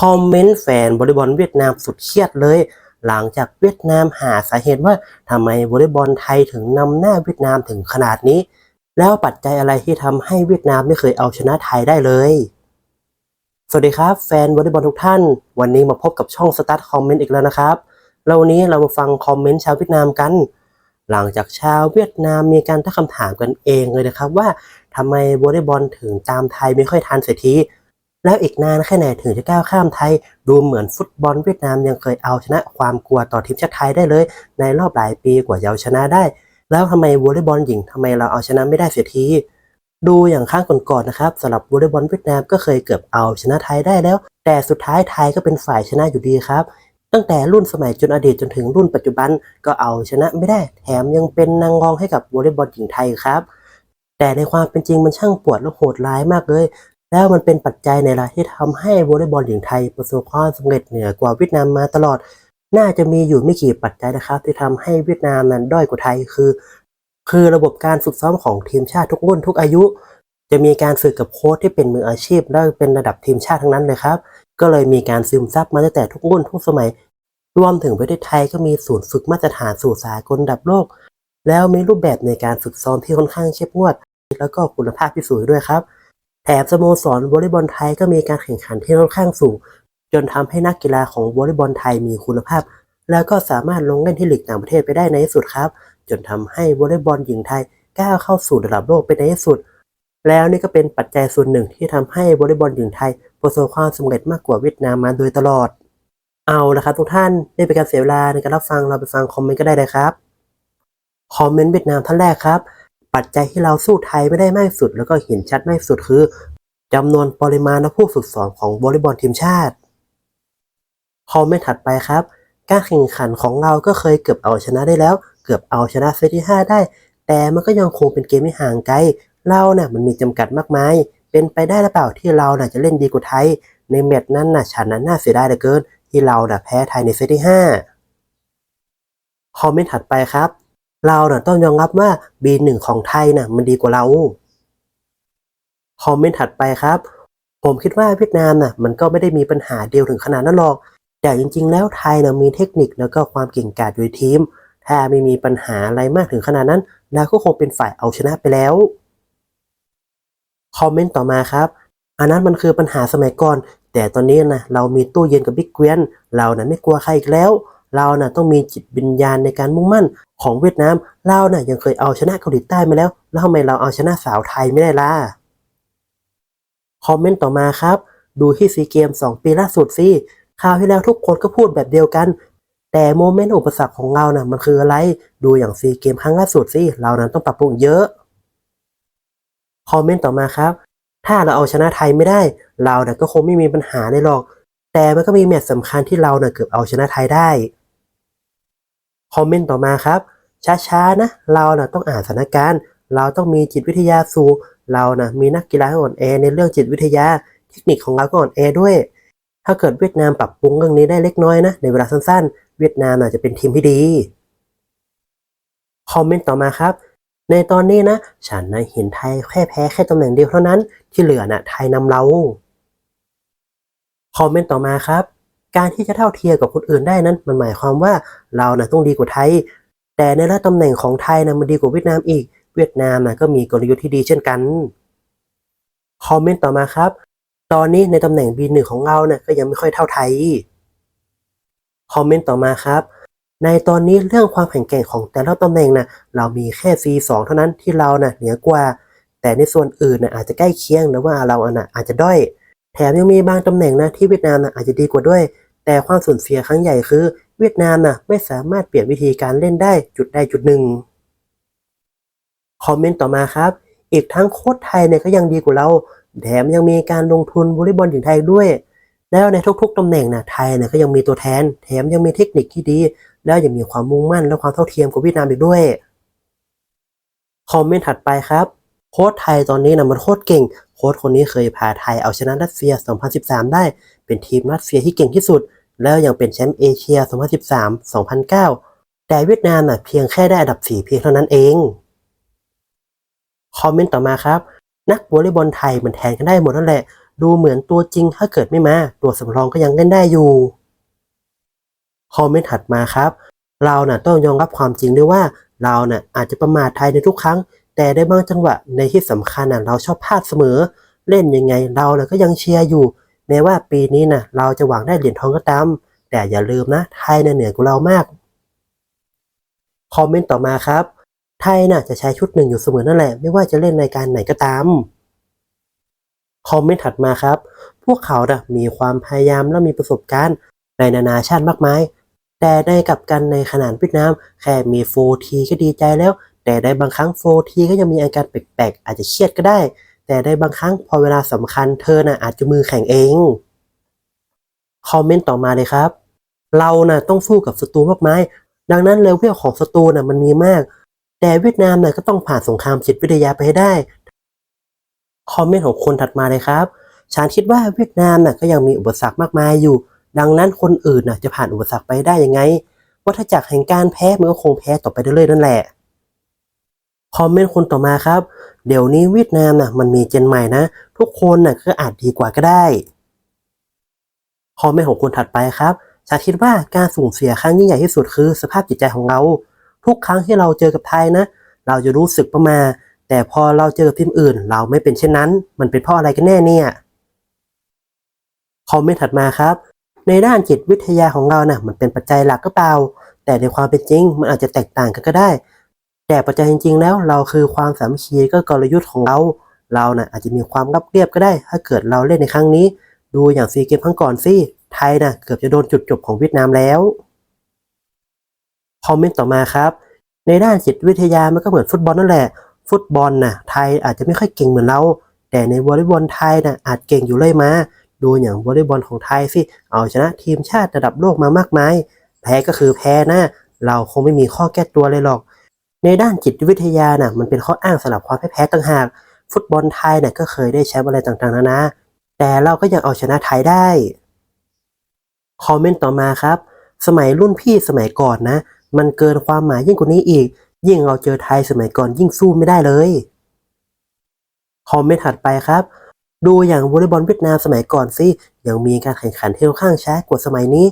คอมเมนต์แฟนวอลเลย์บอลเวียดนามสุดเครียดเลย หลังจากเวียดนามหาสาเหตุว่าทำไมวอลเลย์บอลไทยถึงนำหน้าเวียดนามถึงขนาดนี้ แล้วปัจจัยอะไรที่ทำให้เวียดนามไม่เคยเอาชนะไทยได้เลย สวัสดีครับแฟนวอลเลย์บอลทุกท่าน วันนี้มาพบกับช่องสตาร์ทคอมเมนต์อีกแล้วนะครับแล้ววันนี้เรามาฟังคอมเมนต์ชาวเวียดนามกัน หลังจากชาวเวียดนามมีการตั้งคำถามกันเองเลยนะครับ ว่าทำไมวอลเลย์บอลถึงตามไทยไม่ค่อยทันเสียที แล้วอีกนานแค่ไหนถึงจะก้าวข้ามไทย ดูเหมือนฟุตบอลเวียดนามยังเคยเอาชนะความกลัวต่อทีมชาติไทยได้เลย ในรอบหลายปีกว่าจะเอาชนะได้ แล้วทำไมวอลเลย์บอลหญิงทำไมเราเอาชนะไม่ได้เสียทีดูอย่างข้างก่อนๆนะครับสำหรับวอลเลย์บอลเวียดนามก็เคยเกือบเอาชนะไทยได้แล้ว แต่สุดท้ายไทยก็เป็นฝ่ายชนะอยู่ดีครับ ตั้งแต่รุ่นสมัยจนอดีตจนถึงรุ่นปัจจุบันก็เอาชนะไม่ได้ แถมยังเป็นนางรองให้กับวอลเลย์บอลหญิงไทยครับแต่ในความเป็นจริงมันช่างปวดและโหดร้ายมากเลย แล้วมันเป็นปัจจัยในละที่ทำให้วอลเลย์บอลหญิงไทยประสบความสำเร็จเหนือกว่าเวียดนามมาตลอด น่าจะมีอยู่ไม่กี่ปัจจัยนะครับ ที่ทำให้เวียดนามนั้นด้อยกว่าไทยคือ คือระบบการฝึกซ้อมของทีมชาติทุกรุ่นทุกอายุ จะมีการฝึกกับโค้ชที่เป็นมืออาชีพ และเป็นระดับทีมชาติทั้งนั้นเลยครับ ก็เลยมีการซึมซับมาตั้งแต่ทุกรุ่นทุกสมัย รวมถึงประเทศไทยก็มีศูนย์ฝึกมาตรฐานสู่สากลระดับโลก แล้วมีรูปแบบในการฝึกซ้อมที่ค่อนข้างเข้มงวด แล้วก็คุณภาพที่สูงด้วยครับ แถมสโมสรวอลเลย์บอลไทยก็มีการแข่งขันที่ค่อนข้างสูง จนทำให้นักกีฬาของวอลเลย์บอลไทยมีคุณภาพ แล้วก็สามารถลงเล่นที่ลีกต่างประเทศไปได้ในที่สุดครับ จนทำให้วอลเลย์บอลหญิงไทยก้าวเข้าสู่ระดับโลกไปในที่สุด แล้วนี่ก็เป็นปัจจัยส่วนหนึ่งที่ทำให้วอลเลย์บอลหญิงไทยประสบความสำเร็จมากกว่าเวียดนามมาโดยตลอด เอาละครับทุกท่านไม่เป็นการเสียเวลาในการรับฟังเราไปฟังคอมเมนต์ก็ได้เลยครับคอมเมนต์เวียดนามท่านแรกครับ ปัจจัยที่เราสู้ไทยไม่ได้มากสุด แล้วก็เห็นชัดมากสุดคือจำนวนปริมาณและผู้ฝึกสอนของวอลเลย์บอลทีมชาติคอมเมนต์ถัดไปครับ การแข่งขันของเราก็เคยเกือบเอาชนะได้แล้ว เกือบเอาชนะเซตที่ 5 ได้ แต่มันก็ยังคงเป็นเกมที่ห่างไกล เราเนี่ยมันมีจำกัดมากมาย เป็นไปได้หรือเปล่าที่เราน่ะจะเล่นดีกว่าไทย ในแมตช์นั้นน่ะฉันนั้นน่าเสียดายเหลือเกิน ที่เราน่ะแพ้ไทยในเซตที่ 5 คอมเมนต์ถัดไปครับ เราน่ะต้องยอมรับว่า B1 ของไทยน่ะมันดีกว่าเราคอมเมนต์ถัดไปครับ ผมคิดว่าเวียดนามน่ะมันก็ไม่ได้มีปัญหาเดียวถึงขนาดนั้นหรอก แต่จริง ๆ แล้วไทยน่ะมีเทคนิคแล้วก็ความเก่งกาจอยู่ในทีม ถ้าไม่มีปัญหาอะไรมากถึงขนาดนั้นเราก็คงเป็นฝ่ายเอาชนะไปแล้วคอมเมนต์ต่อมาครับ อันนั้นมันคือปัญหาสมัยก่อน แต่ตอนนี้นะเรามีตู้เย็นกับบิ๊กเกวียนเรานะ่ะไม่กลัวใครอีกแล้ว เรานะ่ะต้องมีจิตวิญญาณในการมุ่งมั่นของเวียดนามเรานะ่ะยังเคยเอาชนะเกาหลีใต้มาแล้ว แล้วทำไมเราเอาชนะสาวไทยไม่ได้ล่ะ คอมเมนต์ต่อมาครับ ดูที่ซีเกม 2 ปีล่าสุดสิคราวที่แล้วทุกคนก็พูดแบบเดียวกัน แต่โมเมนต์อุปสรรคของเรานะ่ะมันคืออะไร ดูอย่างซีเกมครั้งล่าสุดสิเรานั้นต้องปรับปรุงเยอะ คอมเมนต์ต่อมาครับ ถ้าเราเอาชนะไทยไม่ได้ เราเนี่ยก็คงไม่มีปัญหาเลยหรอกแต่มันก็มีแมตช์สำคัญที่เราเนี่ยเกือบเอาชนะไทยได้ คอมเมนต์ต่อมาครับ ช้าๆนะ เราน่ะต้องอ่านสถานการณ์ เราต้องมีจิตวิทยาสูงเราน่ะมีนักกีฬาอ่อนแอในเรื่องจิตวิทยา เทคนิคของเราก็อ่อนแอด้วย ถ้าเกิดเวียดนามปรับปรุงเรื่องนี้ได้เล็กน้อยนะ ในเวลาสั้นๆ เวียดนามน่ะจะเป็นทีมที่ดี คอมเมนต์ต่อมาครับ ในตอนนี้นะ ฉันนะเห็นไทยแค่แพ้แค่ตำแหน่งเดียวเท่านั้น ที่เหลือน่ะไทยนำเรา คอมเมนต์ต่อมาครับ การที่จะเท่าเทียมกับคนอื่นได้นั้น มันหมายความว่าเราน่ะต้องดีกว่าไทย แต่ในระดับตำแหน่งของไทยนะมันดีกว่าเวียดนามอีก เวียดนามนะก็มีกลยุทธ์ที่ดีเช่นกันคอมเมนต์ต่อมาครับ ตอนนี้ในตำแหน่ง B1 ของเราเนี่ยก็ยังไม่ค่อยเท่าไทยคอมเมนต์ต่อมาครับ ในตอนนี้เรื่องความแข็งแกร่งของแต่ละตำแหน่งนะเรามีแค่ C2 เท่านั้นที่เรานะ่ะเหนือกว่า แต่ในส่วนอื่นนะอาจจะใกล้เคียงหรือว่าเราอะนะอาจจะด้อย แถมยังมีบางตำแหน่งนะที่เวียดนามนะอาจจะดีกว่าด้วย แต่ความสูญเสียครั้งใหญ่คือ เวียดนามนะไม่สามารถเปลี่ยนวิธีการเล่นได้จุดใดจุดหนึ่งคอมเมนต์ต่อมาครับ อีกทั้งโค้ชไทยเนี่ยก็ยังดีกว่าเรา แถมยังมีการลงทุนวอลเลย์บอลหญิงไทยด้วย แล้วในทุกๆตำแหน่งนะไทยเนี่ยก็ยังมีตัวแทน แถมยังมีเทคนิคที่ดี แล้วยังมีความมุ่งมั่นและความเท่าเทียมกับเวียดนามอีกด้วย คอมเมนต์ถัดไปครับ โค้ชไทยตอนนี้นะมันโคตรเก่ง โค้ชคนนี้เคยพาไทยเอาชนะรัสเซีย 2013 ได้ เป็นทีมรัสเซียที่เก่งที่สุด แล้วยังเป็นแชมป์เอเชีย 2013 2009 แต่เวียดนามน่ะเพียงแค่ได้อันดับ 4 เพียงเท่านั้นเอง คอมเมนต์ต่อมาครับ นักวอลเลย์บอลไทยมันแทนกันได้หมดนั่นแหละ ดูเหมือนตัวจริงถ้าเกิดไม่มา ตัวสำรองก็ยังเล่นได้อยู่ คอมเมนต์ถัดมาครับ เราน่ะต้องยอมรับความจริงด้วยว่าเราน่ะอาจจะประมาทไทยในทุกครั้ง แต่ในบางจังหวะในที่สำคัญน่ะเราชอบพลาดเสมอ เล่นยังไงเราน่ะก็ยังเชียร์อยู่ แม้ว่าปีนี้น่ะเราจะหวังได้เหรียญทองก็ตาม แต่อย่าลืมนะไทยน่ะเหนือกว่าเรามาก คอมเมนต์ต่อมาครับ ไทยน่ะจะใช้ชุดหนึ่งอยู่เสมอนั่นแหละ ไม่ว่าจะเล่นรายการไหนก็ตาม คอมเมนต์ถัดมาครับ พวกเขานะมีความพยายามและมีประสบการณ์ในนานาชาติมากมายแต่ในกับกันในขนาดเวียดนามแค่มีโฟทีก็ดีใจแล้ว แต่ในบางครั้งโฟทีก็ยังมีอาการแปลกๆ อาจจะเครียดก็ได้ แต่ในบางครั้งพอเวลาสำคัญเธอน่ะอาจจะมือแข็งเอง คอมเมนต์ต่อมาเลยครับ เราน่ะต้องสู้กับศัตรูมากมาย ดังนั้นเลเวลของศัตรูน่ะมันมีมาก แต่เวียดนามน่ะก็ต้องผ่านสงครามจิตวิทยาไปให้ได้ คอมเมนต์ของคนถัดมาเลยครับ ฉันคิดว่าเวียดนามน่ะก็ยังมีอุปสรรคมากมายอยู่ ดังนั้นคนอื่นน่ะจะผ่านอุปสรรคไปได้ยังไง วัฏจักรแห่งการแพ้มันก็คงแพ้ต่อไปเรื่อยๆนั่นแหละ คอมเมนต์คนต่อมาครับ เดี๋ยวนี้เวียดนามน่ะมันมีเจนใหม่นะ ทุกคนน่ะก็อาจดีกว่าก็ได้ คอมเมนต์ของคนถัดไปครับฉันคิดว่าการสูญเสียครั้งยิ่งใหญ่ที่สุดคือ สภาพจิตใจของเรา ทุกครั้งที่เราเจอกับไทยนะ เราจะรู้สึกประมา แต่พอเราเจอกับทีมอื่น เราไม่เป็นเช่นนั้น มันเป็นเพราะอะไรกันแน่เนี่ยคอมเมนต์ถัดมาครับ ในด้านจิตวิทยาของเรานะ่ะมันเป็นปัจจัยหลักก็เปล่า แต่ในความเป็นจริง มันอาจจะแตกต่างกันก็ได้ แต่ปัจจัยจริงๆแล้วเราคือความสามัคคีก็กลยุทธ์ของเรา เราน่ะอาจจะมีความรับเรียบก็ได้ ถ้าเกิดเราเล่นในครั้งนี้ ดูอย่างซีเกมครั้งก่อนสิไทยน่ะเกือบจะโดนจุดจบของเวียดนามแล้วคอมเมนต์ต่อมาครับ ในด้านจิตวิทยามันก็เหมือนฟุตบอลนั่นแหละ ฟุตบอลน่ะไทยอาจจะไม่ค่อยเก่งเหมือนเรา แต่ในวอลเลย์บอลไทยน่ะอาจเก่งอยู่เลยมาดูอย่างวอลเลย์บอลของไทยสิเอาชนะทีมชาติระดับโลกมามากมาย แพ้ก็คือแพ้นะเราคงไม่มีข้อแก้ตัวเลยหรอก ในด้านจิตวิทยาน่ะมันเป็นข้ออ้างสำหรับความแพ้แพ้ต่างหาก ฟุตบอลไทยน่ะก็เคยได้แชมป์อะไรต่างๆนานาแต่เราก็ยังเอาชนะไทยได้ คอมเมนต์ต่อมาครับ สมัยรุ่นพี่สมัยก่อนนะ มันเกินความหมายยิ่งกว่านี้อีก ยิ่งเราเจอไทยสมัยก่อนยิ่งสู้ไม่ได้เลย คอมเมนต์ถัดไปครับ ดูอย่างวอลเลย์บอลเวียดนามสมัยก่อนสิยังมีการแข่งขันที่ค่อนข้างช้ากว่าสมัยนี้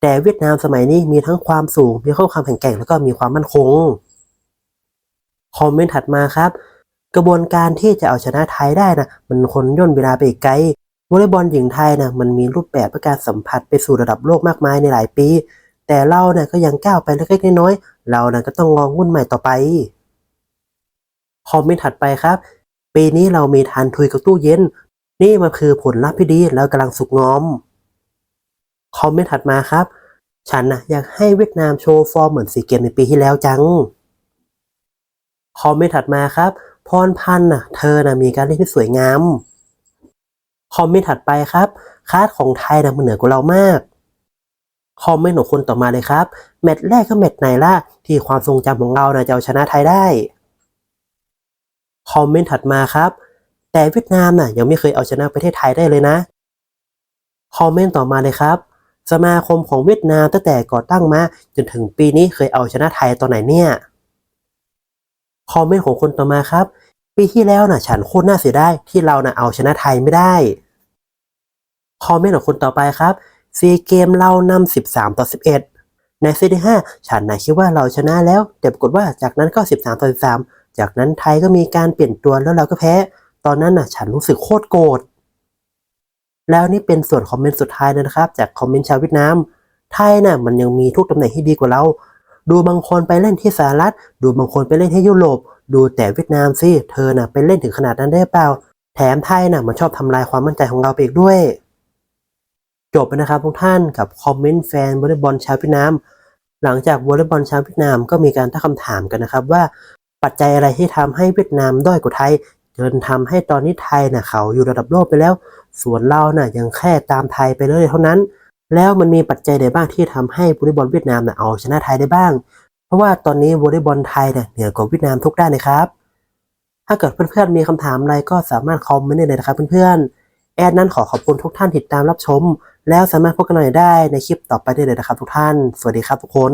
แต่เวียดนามสมัยนี้มีทั้งความสูง มีทั้งความแข็งแกร่งแล้วก็มีความมั่นคง คอมเมนต์ถัดมาครับ กระบวนการที่จะเอาชนะไทยได้นะมันคนย่นเวลาไปอีกไกลวอลเลย์บอลหญิงไทยนะมันมีรูปแบบและการสัมผัสไปสู่ระดับโลกมากมายในหลายปี แต่เราเนะ่ยก็ยังก้าวไปเล็กๆน้อยๆเรานะก็ต้องลองวุ่นใหม่ต่อไปคอมเมนต์ถัดไปครับ ปีนี้เรามีทานทุยกับตู้เย็น นี่มันคือผลลัพธ์ที่ดีแล้วกำลังสุกงอมคอมเมนต์ถัดมาครับ ฉันนะอยากให้เวียดนามโชว์ฟอร์มเหมือนสีเกมในปีที่แล้วจัง คอมเมนต์ถัดมาครับ พรพันธ์น่ะ เธอน่ะมีการเล่นที่สวยงาม คอมเมนต์ถัดไปครับ คาดของไทยน่ะมันเหนือกว่าเรามาก คอมเมนต์ของคนต่อมาเลยครับ แมตช์แรกก็แมตช์ไหนล่ะ ที่ความทรงจำของเราน่ะจะเอาชนะไทยได้ คอมเมนต์ถัดมาครับ แต่เวียดนามน่ะยังไม่เคยเอาชนะประเทศไทยได้เลยนะ คอมเมนต์ต่อมาเลยครับ สมาคมของเวียดนามตั้งแต่ก่อตั้งมาจนถึงปีนี้เคยเอาชนะไทยตอนไหนเนี่ย คอมเมนต์ของคนต่อมาครับ ปีที่แล้วน่ะฉันโคตรน่าเสียดายที่เราน่ะเอาชนะไทยไม่ได้ คอมเมนต์ของคนต่อไปครับซีเกมเรานำ13 ต่อ 11 ในเซตที่ 5 ฉันน่ะคิดว่าเราชนะแล้ว แต่ปรากฏว่าจากนั้นก็ 13 ต่อ 13 จากนั้นไทยก็มีการเปลี่ยนตัวแล้วเราก็แพ้ ตอนนั้นน่ะฉันรู้สึกโคตรโกรธแล้วนี่เป็นส่วนคอมเมนต์สุดท้ายนะครับ จากคอมเมนต์ชาวเวียดนามไทยน่ะมันยังมีทุกตำแหน่งที่ดีกว่าเรา ดูบางคนไปเล่นที่สหรัฐ ดูบางคนไปเล่นที่ยุโรป ดูแต่เวียดนามสิ เธอน่ะไปเล่นถึงขนาดนั้นได้เปล่า แถมไทยน่ะมันชอบทำลายความมั่นใจของเราไปอีกด้วย จบไปนะครับทุกท่านกับคอมเมนต์แฟนวอลเลย์บอลชาวเวียดนาม หลังจากวอลเลย์บอลชาวเวียดนามก็มีการตั้งคำถามกันนะครับว่า ปัจจัยอะไรที่ทำให้เวียดนามด้อยกว่าไทยจนทำให้ตอนนี้ไทยน่ะเขาอยู่ระดับโลกไปแล้ว ส่วนเราน่ะยังแค่ตามไทยไปเรื่อยเท่านั้น แล้วมันมีปัจจัยใดบ้างที่ทำให้วอลเลย์บอลเวียดนามน่ยเอาชนะไทยได้บ้าง เพราะว่าตอนนี้วอลเลย์บอลไทยเนี่ยเหนือกว่าเวียดนามทุกด้านเลยครับ ถ้าเกิดเพื่อนๆมีคำถามอะไรก็สามารถคอมเมนต์ได้เลยนะครับเพื่อนๆแอดนั้นขอขอบคุณทุกท่านติดตามรับชม แล้วสามารถพบกันหน่อยได้ในคลิปต่อไปได้เลยนะครับทุกท่าน สวัสดีครับทุกคน